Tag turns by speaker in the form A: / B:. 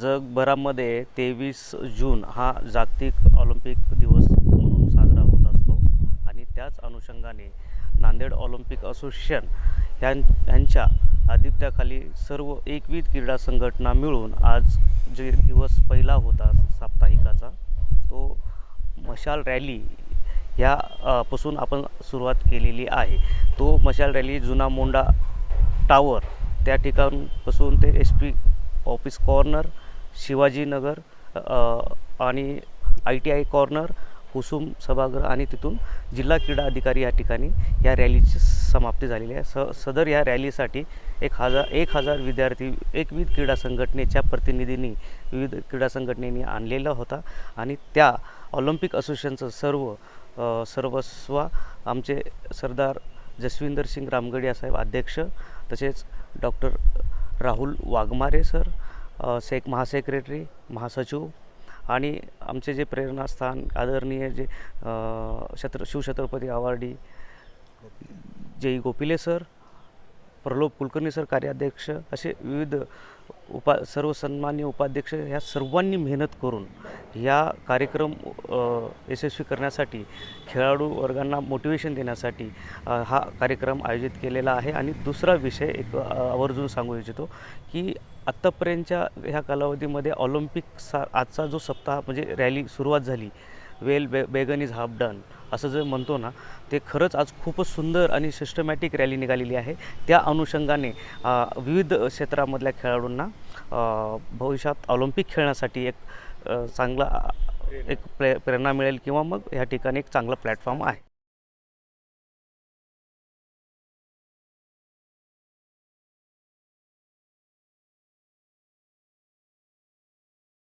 A: जगभरामध्ये तेवीस जून हा जागतिक ऑलिम्पिक दिवस म्हणून साजरा होत असतो. आणि त्याच अनुषंगाने नांदेड ऑलिम्पिक असोसिएशन ह्यां ह्यांच्या आधिपत्याखाली सर्व एकविध क्रीडा संघटना मिळून आज जे दिवस पहिला होता साप्ताहिकाचा तो मशाल रॅली ह्या पासून आपण सुरुवात केलेली आहे. तो मशाल रॅली जुना मोंडा टावर त्या ठिकाणपासून ते S P office corner Shivajinagar आणि I T I corner Kusum सभागृह आणि तिथून जिल्हा क्रीडा अधिकारी या ठिकाणी या रॅलीची समाप्ती झालेली आहे. स सदर या रॅलीसाठी एक हजार एक हजार विद्यार्थी एकविध क्रीडा संघटनेच्या प्रतिनिधींनी विविध क्रीडा संघटनेनी आणलेला होता आणि त्या ऑलिम्पिक असोसिएशनचं सर्व सर्वस्वा सर्वस्व आमचे सरदार जसविंदर सिंग रामगडिया साहेब अध्यक्ष तसेच डॉक्टर राहुल वाघमारे सर सेक महासेक्रेटरी महासचिव आणि आमचे जे प्रेरणास्थान आदरणीय जे छत्र Shiv Chhatrapati awardee Jay Gopile sir Pralobh Kulkarni sir कार्याध्यक्ष असे विविध उपा सर्व सन्मान्य उपाध्यक्ष ह्या सर्वांनी मेहनत करून या कार्यक्रम यशस्वी करण्यासाठी खेळाडू वर्गांना मोटिवेशन देण्यासाठी हा कार्यक्रम आयोजित केलेला आहे. आणि दुसरा विषय एक आवर्जून सांगू इच्छितो की आत्तापर्यंतच्या ह्या कालावधीमध्ये ऑलिम्पिक सा आजचा जो सप्ताह म्हणजे रॅली सुरुवात झाली वेल बे बेगन इज हाफ डन असं जे म्हणतो ना ते खरंच आज खूपच सुंदर आणि सिस्टमॅटिक रॅली निघालेली आहे. त्या अनुषंगाने विविध क्षेत्रामधल्या खेळाडूंना भविष्यात ऑलिम्पिक खेळण्यासाठी एक चांगला एक प्रे प्रेरणा मिळेल किंवा मग ह्या ठिकाणी एक चांगला प्लॅटफॉर्म आहे.